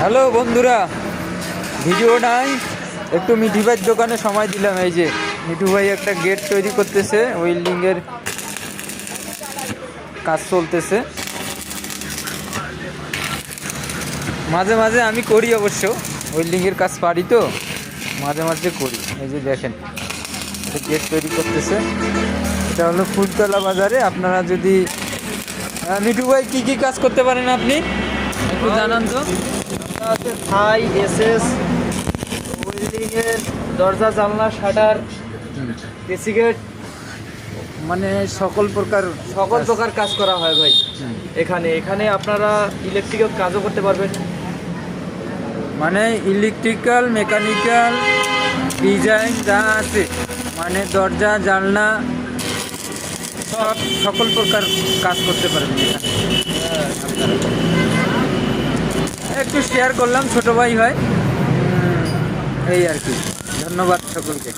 Hello বন্ধুরা, video নাই। একটু মিঠু ভাইয়ের দোকানে সময় দিলাম, এই যে মিঠু ভাই একটা গেট তৈরি করতেছে ওয়েল্ডিংয়ের কাজ চলতেছে। মাঝে মাঝে আমি করি অবশ্য ওয়েল্ডিংয়ের কাজ পারি তো, মাঝে মাঝে করি। এই যে দেখেন গেট তৈরি করতেছে। এটা হলো ফুলতলা বাজারে, আপনারা যদি মিঠু ভাই কী কী কাজ করতে পারেন আপনি? একটু জানান তো। আছে থাই এসএস দরজা জানলা শাটার এসি গেট। মানে সকল প্রকার সকল প্রকার কাজ করা হয় ভাই। এখানে এখানে আপনারা ইলেকট্রিকের কাজও করতে পারবেন। মানে ইলেকট্রিক্যাল মেকানিক্যাল ডিজাইন যা আছে মানে দরজা জানলা সব সকল প্রকার কাজ করতে পারবেন এখানে। আপনারা। একটু শেয়ার করলাম ছোট ভাই হয়। এই আর কি। ধন্যবাদ সকলকে।